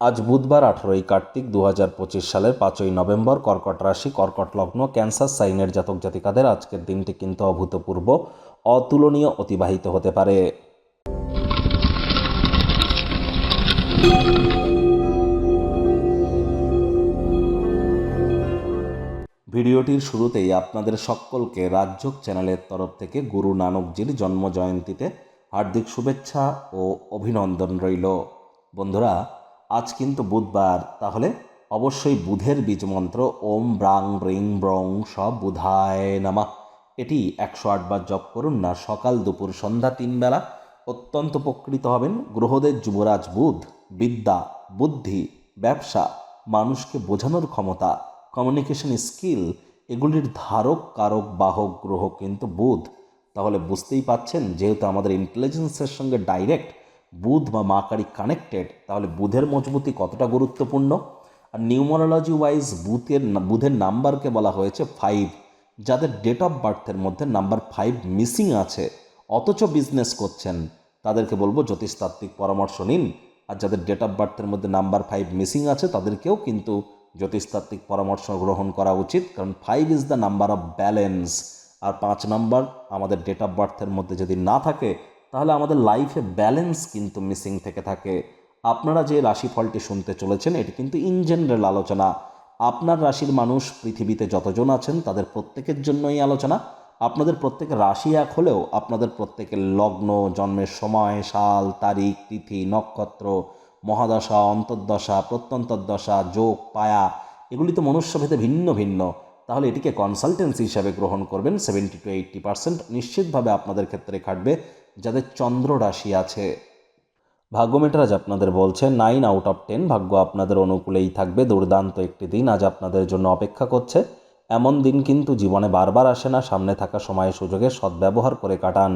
আজ বুধবার আঠারোই কার্তিক দু হাজার পঁচিশ সালের পাঁচই নভেম্বর কর্কট রাশি, কর্কট লগ্ন, ক্যান্সার, সাইনের জাতক জাতিকাদের আজকের দিনটি কিন্তু অভূতপূর্ব, অতুলনীয়, অতিবাহিত হতে পারে। ভিডিওটির শুরুতেই আপনাদের সকলকে রাজ্যক চ্যানেলের তরফ থেকে গুরু নানকজির জন্মজয়ন্তীতে হার্দিক শুভেচ্ছা ও অভিনন্দন রইল। বন্ধুরা আজ কিন্তু বুধবার। তাহলে অবশ্যই বুধের বীজ মন্ত্র ওম ব্রাং ব্রিং ব্রং সব বুধায় নামা। এটি একশো আটবার জপ করুন না, সকাল, দুপুর, সন্ধ্যা, তিন বেলা। অত্যন্ত উপকৃত হবেন গ্রহদের যুবরাজ বুধ, বিদ্যা, বুদ্ধি, ব্যবসা, মানুষকে বোঝানোর ক্ষমতা কমিউনিকেশন স্কিল এগুলির ধারক, কারক, বাহক, গ্রহ কিন্তু বুধ। তাহলে বুঝতেই পাচ্ছেন, যেহেতু আমাদের ইন্টেলিজেন্সের সঙ্গে ডাইরেক্ট বুধ বা মাকারি কানেক্টেড তাহলে বুধের মজবুতি কতটা গুরুত্বপূর্ণ? আর নিউমারোলজি ওয়াইজ বুথের বুধের নাম্বারকে বলা হয়েছে ফাইভ যাদের ডেট অফ বার্থের মধ্যে নাম্বার ফাইভ মিসিং আছে, অথচ বিজনেস করছেন, তাদেরকে বলব জ্যোতিষতাত্ত্বিক পরামর্শ নিন। আর যাদের ডেট অফ বার্থের মধ্যে নাম্বার ফাইভ মিসিং আছে, তাদেরকেও কিন্তু জ্যোতিষতাত্ত্বিক পরামর্শ গ্রহণ করা উচিত, কারণ five is the number of balance আর পাঁচ নাম্বার আমাদের ডেট অফ বার্থের মধ্যে যদি না থাকে তাহলে আমাদের লাইফে ব্যালেন্স কিন্তু মিসিং থেকে থাকে। আপনারা যে রাশিফলটি শুনতে চলেছেন, এটি কিন্তু ইন জেনারেল আলোচনা। আপনার রাশির মানুষ পৃথিবীতে যতজন আছেন, তাদের প্রত্যেকের জন্যই আলোচনা। আপনাদের প্রত্যেকের রাশি এক হলেও আপনাদের প্রত্যেকের লগ্ন, জন্মের সময়, সাল, তারিখ, তিথি, নক্ষত্র, মহাদশা, অন্তর্দশা, প্রত্যন্তর্দশা, যোগ, পায়া, এগুলি তো মনুষ্যভেদে ভিন্ন ভিন্ন। তাহলে এটিকে কনসালটেন্সি হিসাবে গ্রহণ করবেন সেভেন্টি টু এইট্টি পার্সেন্ট নিশ্চিতভাবে আপনাদের ক্ষেত্রে খাটবে। যাদের চন্দ্র রাশি আছে। ভাগ্যমেটার আজ আপনাদের বলছে নাইন আউট অফ টেন ভাগ্য আপনাদের অনুকূলেই থাকবে। দুর্দান্ত একটি দিন আজ আপনাদের জন্য অপেক্ষা করছে। এমন দিন কিন্তু জীবনে বারবার আসে না, সামনে থাকা সময় সুযোগে সদ্ব্যবহার করে কাটান।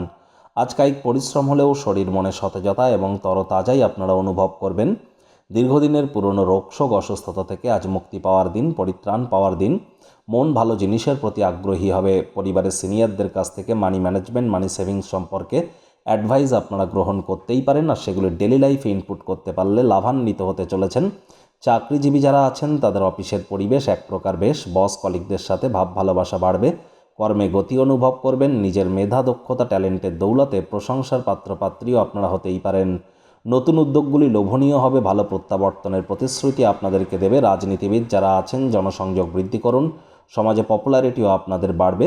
আজ কায়িক পরিশ্রম হলেও শরীর মনে সতেজতা এবং তরতাজাই আপনারা অনুভব করবেন। দীর্ঘদিনের পুরনো রোগশোক অসুস্থতা থেকে আজ মুক্তি পাওয়ার দিন, পরিত্রাণ পাওয়ার দিন। মন ভালো জিনিসের প্রতি আগ্রহী হবে। পরিবারের সিনিয়রদের কাছ থেকে মানি ম্যানেজমেন্ট মানি সেভিংস সম্পর্কে অ্যাডভাইস আপনারা গ্রহণ করতেই পারেন আর সেগুলো ডেলি লাইফে ইনপুট করতে পারলে লাভান্বিত হতে চলেছেন। চাকরিজীবী যারা আছেন, তাদের অফিসের পরিবেশ এক প্রকার বেশ বস কলিকদের সাথে ভাব ভালোবাসা বাড়বে। কর্মে গতি অনুভব করবেন, নিজের মেধা, দক্ষতা ট্যালেন্টের দৌলতে প্রশংসার পাত্রপাত্রীও আপনারা হতেই পারেন। নতুন উদ্যোগগুলি লোভনীয় হবে, ভালো প্রত্যাবর্তনের প্রতিশ্রুতি আপনাদেরকে দেবে। রাজনীতিবিদ যারা আছেন, জনসংযোগ বৃদ্ধি করুন, সমাজে পপুলারিটিও আপনাদের বাড়বে।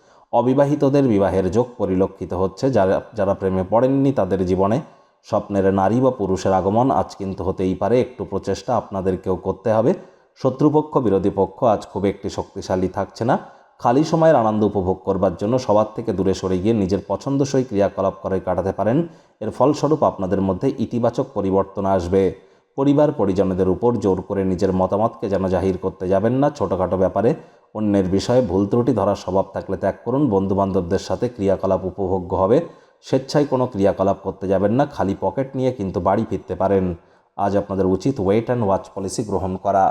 অবিবাহিতদের বিবাহের যোগ পরিলক্ষিত হচ্ছে। যারা যারা প্রেমে পড়েননি তাদের জীবনে স্বপ্নের নারী বা পুরুষের আগমন আজ কিন্তু হতেই পারে। একটু প্রচেষ্টা আপনাদেরকেও করতে হবে। শত্রুপক্ষ, বিরোধী পক্ষ আজ খুব একটি শক্তিশালী থাকছে না। খালি সময়ের আনন্দ উপভোগ করবার জন্য সবার থেকে দূরে সরে গিয়ে নিজের পছন্দসই ক্রিয়াকলাপ করে কাটাতে পারেন। এর ফলস্বরূপ আপনাদের মধ্যে ইতিবাচক পরিবর্তন আসবে। পরিবার পরিজনদের উপর জোর করে নিজের মতামতকে যেন জাহির করতে যাবেন না। ছোটোখাটো ব্যাপারে অন্যের বিষয়ে ভুল ত্রুটি ধরার স্বভাব থাকলে ত্যাগ করুন। বন্ধুবান্ধবদের সাথে ক্রিয়াকলাপ উপভোগ্য হবে। স্বেচ্ছায় কোনো ক্রিয়াকলাপ করতে যাবেন না। খালি পকেট নিয়ে কিন্তু বাড়ি ফিরতে পারেন। আজ আপনাদের উচিত ওয়েট অ্যান্ড ওয়াচ পলিসি গ্রহণ করা।